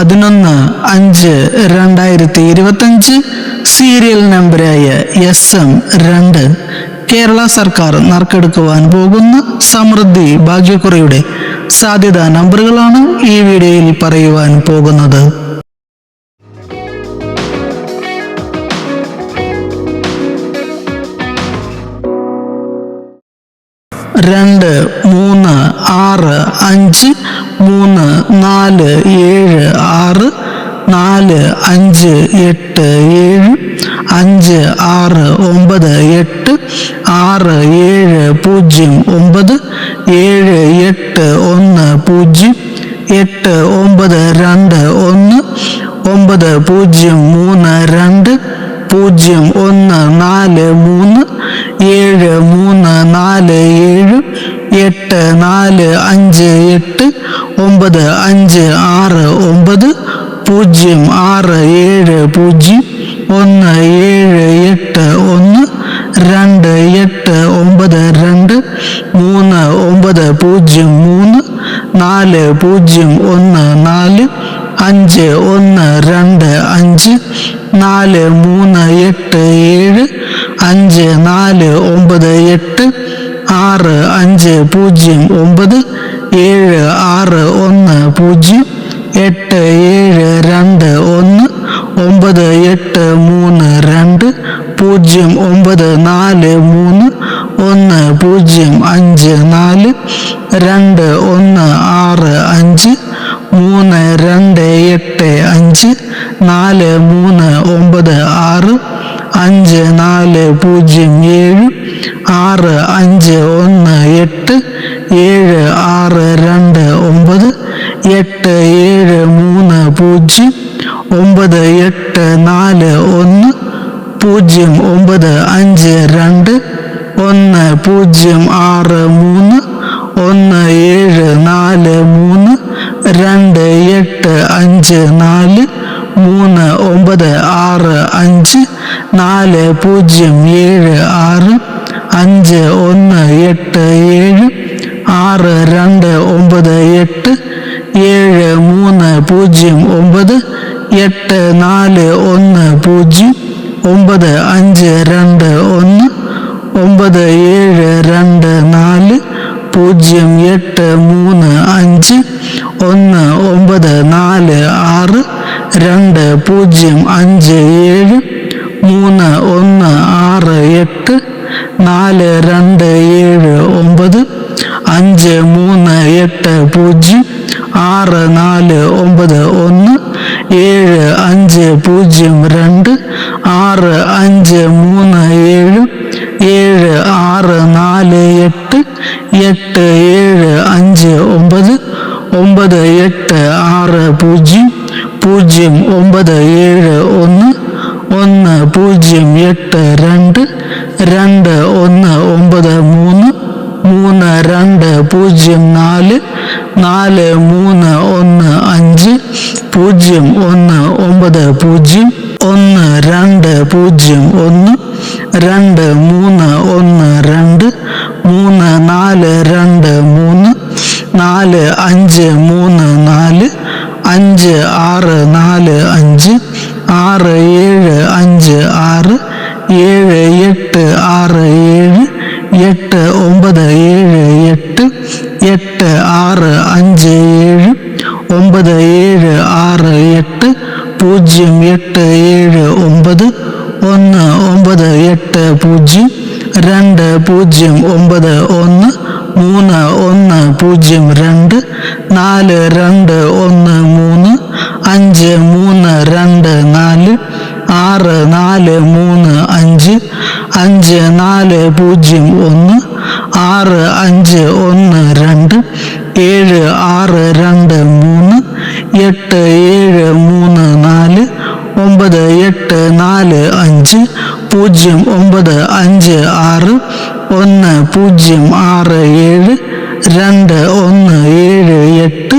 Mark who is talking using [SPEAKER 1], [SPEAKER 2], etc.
[SPEAKER 1] പതിനൊന്ന് അഞ്ച് രണ്ടായിരത്തി ഇരുപത്തഞ്ച് സീരിയൽ നമ്പറായ എസ് എം രണ്ട് കേരള സർക്കാർ നറുക്കെടുക്കുവാൻ പോകുന്ന സമൃദ്ധി ഭാഗ്യക്കുറയുടെ സാധ്യതാ നമ്പറുകളാണ് ഈ വീഡിയോയിൽ പറയുവാൻ പോകുന്നത്. രണ്ട് മൂന്ന് ആറ് അഞ്ച് മൂന്ന് നാല് ഏഴ് ആറ് നാല് അഞ്ച് എട്ട് ഏഴ് അഞ്ച് ആറ് ഒമ്പത് എട്ട് ആറ് ഏഴ് പൂജ്യം ഒമ്പത് ഏഴ് എട്ട് ഒന്ന് പൂജ്യം എട്ട് ഒമ്പത് രണ്ട് ഒന്ന് ഒമ്പത് പൂജ്യം മൂന്ന് രണ്ട് പൂജ്യം ഒന്ന് നാല് മൂന്ന് ഏഴ് മൂന്ന് നാല് ഏഴ് എട്ട് നാല് അഞ്ച് എട്ട് ഒമ്പത് അഞ്ച് ആറ് ഒമ്പത് പൂജ്യം ആറ് ഏഴ് പൂജ്യം ഒന്ന് ഏഴ് എട്ട് ഒന്ന് രണ്ട് എട്ട് ഒമ്പത് രണ്ട് മൂന്ന് ഒമ്പത് പൂജ്യം മൂന്ന് നാല് പൂജ്യം ഒന്ന് നാല് അഞ്ച് ഒന്ന് രണ്ട് അഞ്ച് നാല് മൂന്ന് എട്ട് ഏഴ് അഞ്ച് നാല് ഒമ്പത് എട്ട് ആറ് അഞ്ച് പൂജ്യം ഒമ്പത് ഏഴ് ആറ് ഒന്ന് പൂജ്യം എട്ട് ഏഴ് രണ്ട് ഒന്ന് ഒമ്പത് എട്ട് മൂന്ന് രണ്ട് പൂജ്യം ഒമ്പത് നാല് മൂന്ന് ഒന്ന് പൂജ്യം അഞ്ച് നാല് രണ്ട് ഒന്ന് ആറ് അഞ്ച് മൂന്ന് രണ്ട് എട്ട് അഞ്ച് നാല് മൂന്ന് ഒമ്പത് ആറ് അഞ്ച് നാല് പൂജ്യം ഏഴ് ആറ് അഞ്ച് ഒന്ന് എട്ട് ഏഴ് ആറ് രണ്ട് ഒമ്പത് എട്ട് ഏഴ് മൂന്ന് പൂജ്യം ഒമ്പത് എട്ട് നാല് ഒന്ന് പൂജ്യം ഒമ്പത് അഞ്ച് രണ്ട് ഒന്ന് പൂജ്യം ആറ് മൂന്ന് ഒന്ന് ഏഴ് നാല് മൂന്ന് രണ്ട് എട്ട് അഞ്ച് നാല് മൂന്ന് ഒമ്പത് ആറ് അഞ്ച് നാല് പൂജ്യം ഏഴ് ആറ് അഞ്ച് ഒന്ന് എട്ട് ഏഴ് ആറ് രണ്ട് ഒമ്പത് എട്ട് ഏഴ് മൂന്ന് പൂജ്യം ഒമ്പത് എട്ട് നാല് ഒന്ന് പൂജ്യം ഒമ്പത് അഞ്ച് രണ്ട് ഒന്ന് ഒമ്പത് ഏഴ് രണ്ട് നാല് പൂജ്യം എട്ട് മൂന്ന് അഞ്ച് ഒന്ന് ഒമ്പത് നാല് ആറ് രണ്ട് പൂജ്യം അഞ്ച് ഏഴ് മൂന്ന് ഒന്ന് ആറ് എട്ട് നാല് രണ്ട് ഏഴ് ഒമ്പത് അഞ്ച് മൂന്ന് എട്ട് പൂജ്യം ആറ് നാല് ഒമ്പത് ഒന്ന് ഏഴ് അഞ്ച് പൂജ്യം രണ്ട് ആറ് അഞ്ച് മൂന്ന് ഏഴ് ഏഴ് ആറ് നാല് എട്ട് എട്ട് ഏഴ് അഞ്ച് ഒമ്പത് ഒമ്പത് എട്ട് ആറ് പൂജ്യം പൂജ്യം ഒമ്പത് ഏഴ് ഒന്ന് ഒന്ന് പൂജ്യം എട്ട് രണ്ട് രണ്ട് ഒന്ന് ഒമ്പത് മൂന്ന് മൂന്ന് രണ്ട് പൂജ്യം നാല് നാല് മൂന്ന് ഒന്ന് അഞ്ച് പൂജ്യം ഒന്ന് ഒമ്പത് പൂജ്യം ഒന്ന് രണ്ട് പൂജ്യം ഒന്ന് രണ്ട് മൂന്ന് ഒന്ന് രണ്ട് മൂന്ന് നാല് രണ്ട് മൂന്ന് നാല് അഞ്ച് മൂന്ന് നാല് അഞ്ച് ആറ് നാല് അഞ്ച് ആറ് ഏഴ് അഞ്ച് ആറ് ഏഴ് എട്ട് ആറ് ഏഴ് എട്ട് ഒമ്പത് ഏഴ് എട്ട് എട്ട് ആറ് അഞ്ച് ഏഴ് ഒമ്പത് ഏഴ് ആറ് എട്ട് പൂജ്യം എട്ട് ഏഴ് ഒമ്പത് ഒന്ന് ഒമ്പത് എട്ട് പൂജ്യം രണ്ട് പൂജ്യം ഒമ്പത് ഒന്ന് മൂന്ന് ഒന്ന് പൂജ്യം രണ്ട് നാല് രണ്ട് ഒന്ന് മൂന്ന് അഞ്ച് മൂന്ന് രണ്ട് നാല് ആറ് നാല് മൂന്ന് അഞ്ച് അഞ്ച് നാല് പൂജ്യം ഒന്ന് ആറ് അഞ്ച് ഒന്ന് രണ്ട് ഏഴ് ആറ് രണ്ട് മൂന്ന് എട്ട് ഏഴ് മൂന്ന് നാല് ഒമ്പത് എട്ട് നാല് അഞ്ച് പൂജ്യം ഒമ്പത് അഞ്ച് ആറ് ഒന്ന് പൂജ്യം ആറ് ഏഴ് രണ്ട് ഒന്ന് ഏഴ് എട്ട്